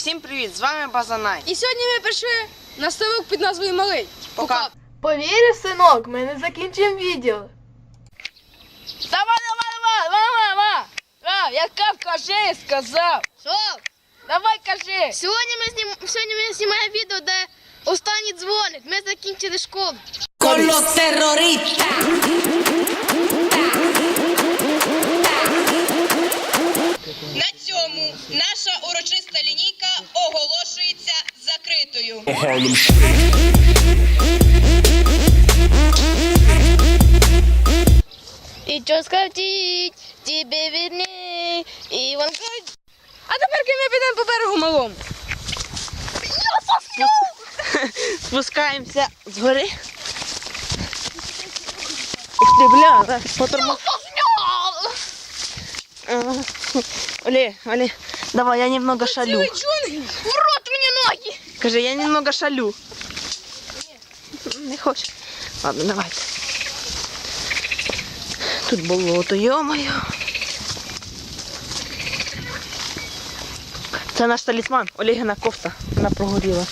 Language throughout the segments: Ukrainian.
Всім привіт! З вами Базанай. І сьогодні ми прийшли на ставок під назвою Малий. Пока. Повірив, синок, ми не закінчимо відео. Давай, давай, давай, давай, давай. А, яка кажи, сказав. Що? Давай кажи. Сьогодні ми знім... сьогодні ми знімаємо відео, де останній дзвоник. Ми закінчили школу. con los На цьому наша урочиста лінійка оголошується закритою. І що скажіть, тебе видні, і вам кажуть, А тепер ми підемо по берегу малому. Спускаємося з гори. Ти, бля, да, потормо... Ага. Оле, Оле, давай, я немного шалю. в рот мені ноги. Кажи, я немного шалю. Не хочеш? Ладно, давайте. Тут болото, йо-моє. Це наш талісман, Олегина кофта. Вона прогоріла.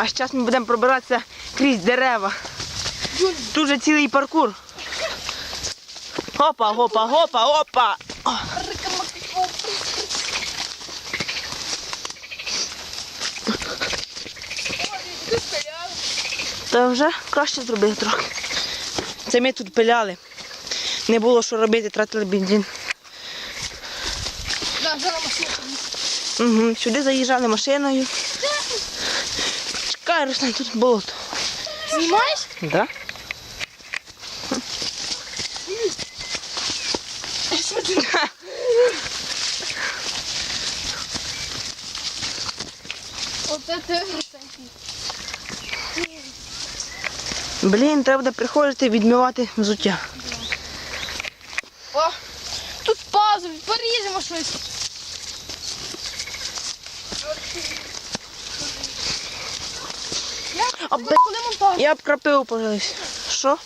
А зараз ми будемо пробиратися крізь дерева. Тут же цілий паркур. Опа, опа, опа, опа. Та вже краще зробили трохи. Це ми тут пиляли. Не було що робити, тратили бензин. Угу. Сюди заїжджали машиною. Чекай, Руслан, тут болото. Знімаєш? Да? Оце ти. Блін, треба буде приходити відмивати взуття. О, тут паузу, поріжемо щось. Я б крапиву пожалуйся. Що?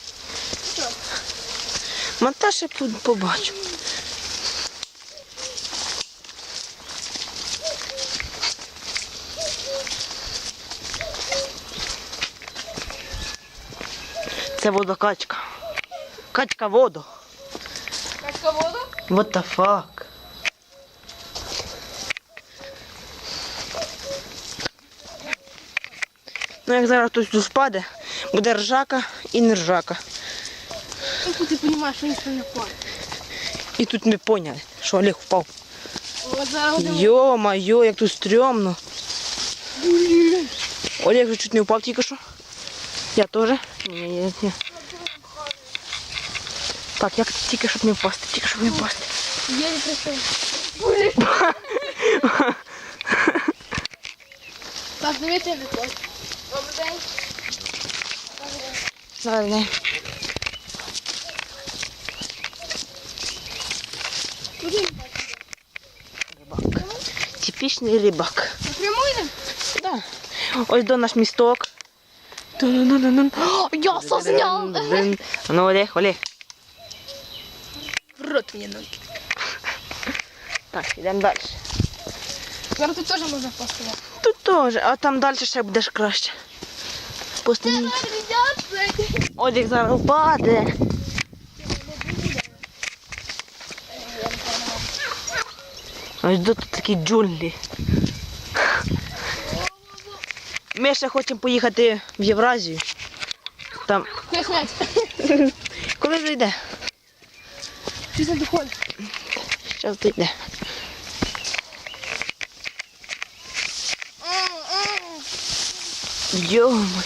Монтаж я побачу. Це водокачка. Качка воду. Качка воду? What the fuck? Ну, як зараз хтось тут впаде, буде ржака і не ржака. Ну, ти розумієш, що ніхто не впав. І тут ми поняли, що Олег впав. Йо-майо, як тут стрьомно. Олег вже чуть не впав тільки що. Я теж. Ні, ні, ні. Так, як тільки щоб не впасти, тільки щоб не впасти. Я не прийшов. Так, дивіться, не виходь. Добрий день. Рибак. Типічний рибак. Прямуємо? Да. Ось до наш місток. Я созняв. Ну, Олег, Олег. В рот мені ноги. Так, йдемо далі. Зараз тут теж можна впасти. Тут а там далі ще будеш краще. Пусти. Олег зараз впаде. Ось тут такі джунглі. Ми ще хочемо поїхати в Євразію. Там. Коли зайде? Щось не доходить. Зараз зайде. Йомай.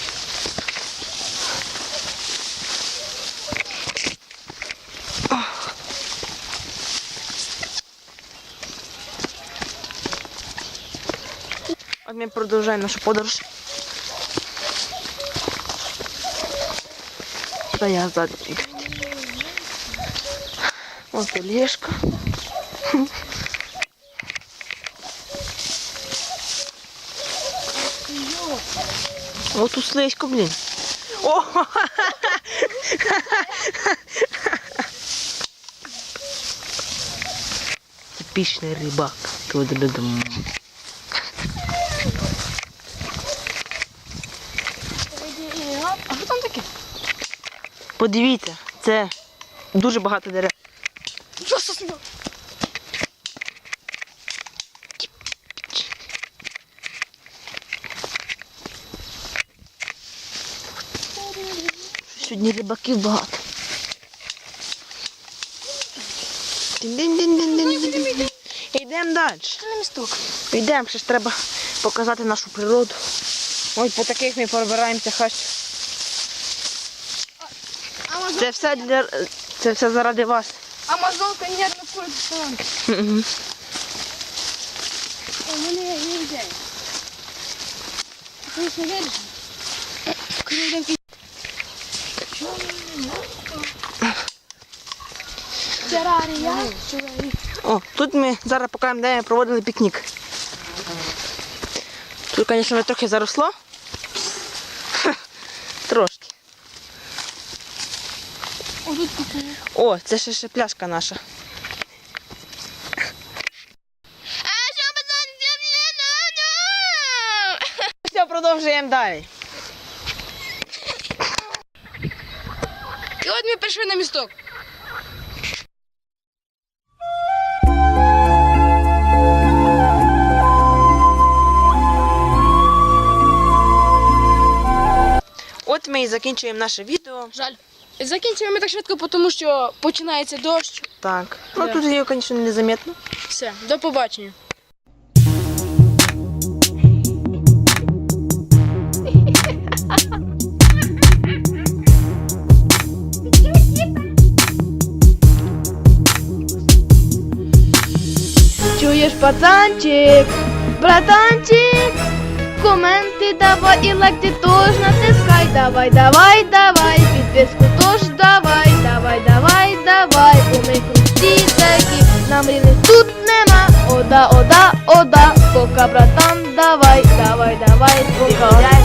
От ми продовжуємо нашу подорож. Та я ззаду. Ось Олежка. О, тут слизько, блін. О, Типічний рибак. А що там таке? Подивіться, це дуже багато дерев. Сьогодні рибаків багато. Йдемо далі. Йдемо, ще ж треба показати нашу природу. Ось по таких ми пробираємося хащ. Це все для це все заради вас. Амазонка ні одну курицю. Ти не віриш? Кругленький. О, тут ми зараз покажемо, де ми проводили пікнік. Тут, звісно, трохи заросло. Ха, Трошки. О, це ще, ще пляшка наша. Все, продовжуємо далі. І от ми прийшли на місток. От ми і закінчуємо наше відео. Жаль. Закінчуємо ми так швидко, тому що починається дощ. Так. Ну тут його, звісно, незаметно. Все, до побачення. Чуєш, пацанчик, братанчик, коменти давай і лайки тож натискай, давай, давай, давай, підписку тож давай, давай, давай, давай, бо ми круті такі, нам рівних тут нема, ода, ода, ода, пока, братан, давай, давай, давай, пока.